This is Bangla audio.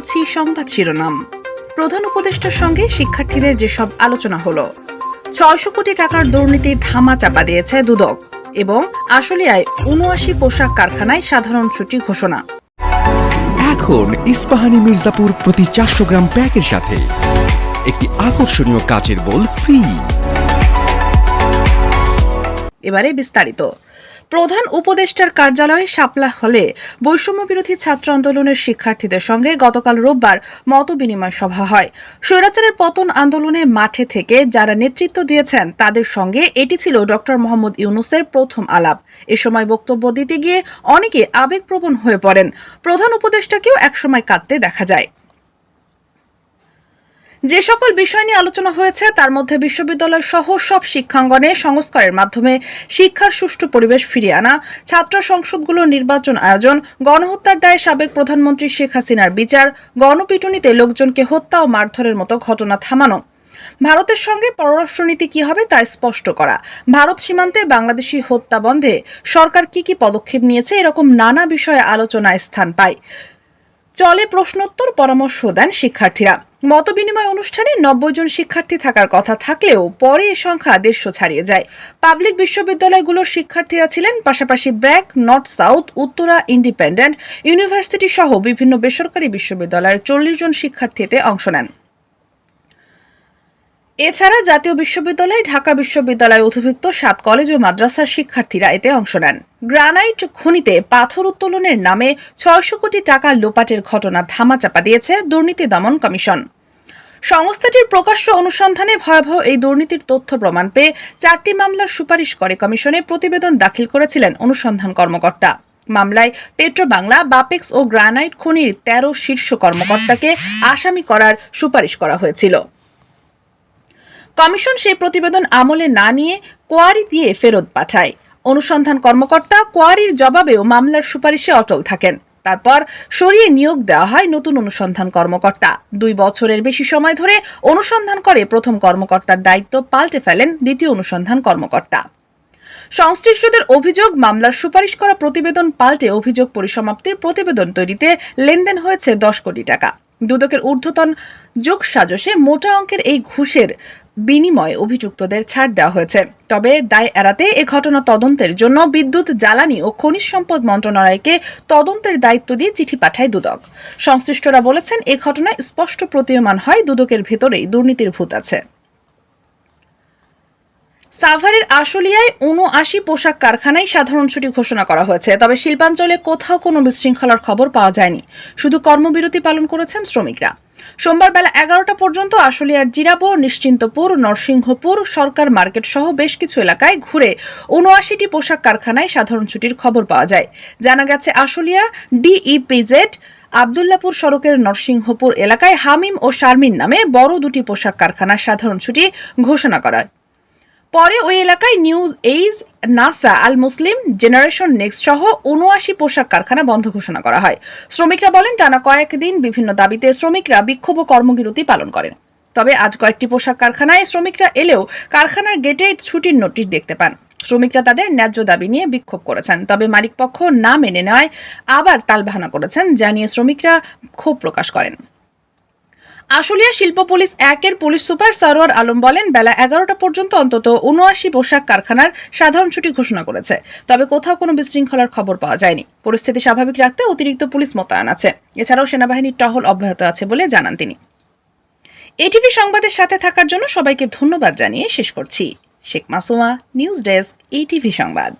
করছি সংবাদ শিরোনাম। প্রধান উপদেষ্টার সঙ্গে শিক্ষার্থীদের যেসব আলোচনা হলো ছয়শো কোটি টাকার দুর্নীতি ধামা চাপা দিয়েছে দুদক এবং আশুলিয়ায় উনআশি পোশাক কারখানায় সাধারণ ছুটি ঘোষণা। এখন ইস্পাহানি মির্জাপুর প্রতি চারশো গ্রাম প্যাকের সাথে একটি আকর্ষণীয় কাচের বোল ফ্রি। এবারে বিস্তারিত। প্রধান উপদেষ্টার কার্যালয়ে শাপলা হলে বৈষম্য বিরোধী ছাত্র আন্দোলনের শিক্ষার্থীদের সঙ্গে গতকাল রোববার মতবিনিময় সভা হয়। স্বৈরাচারের পতন আন্দোলনে মাঠে থেকে যারা নেতৃত্ব দিয়েছেন, তাদের সঙ্গে এটি ছিল ডক্টর মোহাম্মদ ইউনুসের প্রথম আলাপ। এ সময় বক্তব্য দিতে গিয়ে অনেকে আবেগপ্রবণ হয়ে পড়েন। প্রধান উপদেষ্টাকেও একসময় কাঁদতে দেখা যায়। যে সকল বিষয় নিয়ে আলোচনা হয়েছে, তার মধ্যে বিশ্ববিদ্যালয় সহ সব শিক্ষাঙ্গনে সংস্কারের মাধ্যমে শিক্ষার সুষ্ঠু পরিবেশ ফিরিয়ে আনা, ছাত্র সংসদগুলোর নির্বাচন আয়োজন, গণহত্যার দায়ে সাবেক প্রধানমন্ত্রী শেখ হাসিনার বিচার, গণপিটুনিতে লোকজনকে হত্যা ও মারধরের মতো ঘটনা থামানো। ভারতের সঙ্গে পররাষ্ট্রনীতি কি হবে তা স্পষ্ট করা। ভারত সীমান্তে বাংলাদেশি হত্যা বন্ধে সরকার কি কি পদক্ষেপ নিয়েছে, এরকম নানা বিষয়ে আলোচনায় স্থান পায়। চলে প্রশ্নোত্তর, পরামর্শ দেন শিক্ষার্থীরা। মতবিনিময় অনুষ্ঠানে নব্বই জন শিক্ষার্থী থাকার কথা থাকলেও পরে এ সংখ্যা দেড়শো ছাড়িয়ে যায়। পাবলিক বিশ্ববিদ্যালয়গুলোর শিক্ষার্থীরা ছিলেন, পাশাপাশি BRAC, north south, Uttara, independent, university সহ বিভিন্ন বেসরকারি বিশ্ববিদ্যালয়ের চল্লিশ জন শিক্ষার্থীতে অংশ নেন। এছাড়া জাতীয় বিশ্ববিদ্যালয় ঢাকা বিশ্ববিদ্যালয় অধিভুক্ত সাত কলেজ ও মাদ্রাসার শিক্ষার্থীরা এতে অংশ নেন। গ্রানাইট খনিতে পাথর উত্তোলনের নামে ছয়শো কোটি টাকা লোপাটের ঘটনা ধামাচাপা দিয়েছে দুর্নীতি দমন কমিশন। সংস্থাটির প্রকাশ্য অনুসন্ধানে ভয়াবহ এই দুর্নীতির তথ্য প্রমাণ পেয়ে চারটি মামলার সুপারিশ করে কমিশনে প্রতিবেদন দাখিল করেছিলেন অনুসন্ধান কর্মকর্তা। মামলায় পেট্রো বাংলা বাপেক্স ও গ্রানাইট খনির তেরো শীর্ষ কর্মকর্তাকে আসামি করার সুপারিশ করা হয়েছিল। কমিশন সেই প্রতিবেদন আমলে না নিয়ে কোয়ারি দিয়ে ফেরত পাঠায়। অনুসন্ধান কর্মকর্তা কোয়ারির জবাবেও মামলার সুপারিশে অটল থাকেন। তারপর সরিয়ে নিয়োগ দেওয়া হয় নতুন অনুসন্ধান কর্মকর্তা। দুই বছরের বেশি সময় ধরে অনুসন্ধান করে প্রথম কর্মকর্তার দায়িত্ব পাল্টে ফেলেন দ্বিতীয় অনুসন্ধান কর্মকর্তা। সংশ্লিষ্টদের অভিযোগ, মামলার সুপারিশ করা প্রতিবেদন পাল্টে অভিযোগ পরিসমাপ্তির প্রতিবেদন তৈরিতে লেনদেন হয়েছে দশ কোটি টাকা। দুদকের ঊর্ধ্বতন যোগ সাজসে মোটা অঙ্কের এই ঘুষের বিনিময়ে অভিযুক্তদের ছাড় দেওয়া হয়েছে। তবে দায় এড়াতে এ ঘটনা তদন্তের জন্য বিদ্যুৎ, জ্বালানি ও খনিজ সম্পদ মন্ত্রণালয়কে তদন্তের দায়িত্ব দিয়ে চিঠি পাঠায় দুদক। সংশ্লিষ্টরা বলেছেন, এ ঘটনায় স্পষ্ট প্রতীয়মান হয় দুদকের ভেতরেই দুর্নীতির ভূত আছে। সাভারের আশুলিয়ায় উনআশি পোশাক কারখানায় সাধারণ ছুটি ঘোষণা করা হয়েছে। তবে শিল্পাঞ্চলে কোথাও কোনো বিশৃঙ্খলার খবর পাওয়া যায়নি। শুধু কর্মবিরতি পালন করেছেন শ্রমিকরা। সোমবার বেলা এগারোটা পর্যন্ত আশুলিয়ার জিরাবো, নিশ্চিন্তপুর, নরসিংহপুর, সরকার মার্কেট সহ বেশ কিছু এলাকায় ঘুরে উনআশিটি পোশাক কারখানায় সাধারণ ছুটির খবর পাওয়া যায়। জানা গেছে, আশুলিয়া ডিইপিজেড আবদুল্লাপুর সড়কের নরসিংহপুর এলাকায় হামিম ও শারমিন নামে বড় দুটি পোশাক কারখানার সাধারণ ছুটি ঘোষণা করা পরে ওই এলাকায় new age Nasa Al Muslim generation next সহ উনআশি পোশাক কারখানা বন্ধ ঘোষণা করা হয়। শ্রমিকরা বলেন, টানা কয়েকদিন বিভিন্ন দাবিতে শ্রমিকরা বিক্ষোভ ও কর্মবিরতি পালন করেন। তবে আজ কয়েকটি পোশাক কারখানায় শ্রমিকরা এলেও কারখানার গেটে ছুটির নোটিশ দেখতে পান। শ্রমিকরা তাদের ন্যায্য দাবি নিয়ে বিক্ষোভ করেছেন। তবে মালিকপক্ষ না মেনে নেওয়ায় আবার তালবাহানা করেছেন, জানিয়ে শ্রমিকরা ক্ষোভ প্রকাশ করেন। আশুলিয়া শিল্প পুলিশ একের পুলিশ সুপার সারোয়ার আলম বলেন, বেলা এগারোটা পর্যন্ত অন্তত উনআশি পোশাক কারখানার সাধারণ ছুটি ঘোষণা করেছে। তবে কোথাও কোনো বিশৃঙ্খলার খবর পাওয়া যায়নি। পরিস্থিতি স্বাভাবিক রাখতে অতিরিক্ত পুলিশ মোতায়েন আছে। এছাড়াও সেনাবাহিনীর টহল অব্যাহত আছে বলে জানান তিনি। এটিভি সংবাদের সাথে থাকার জন্য সবাইকে ধন্যবাদ জানিয়ে শেষ করছি। Sheikh Masuma, news desk, ATV সংবাদ।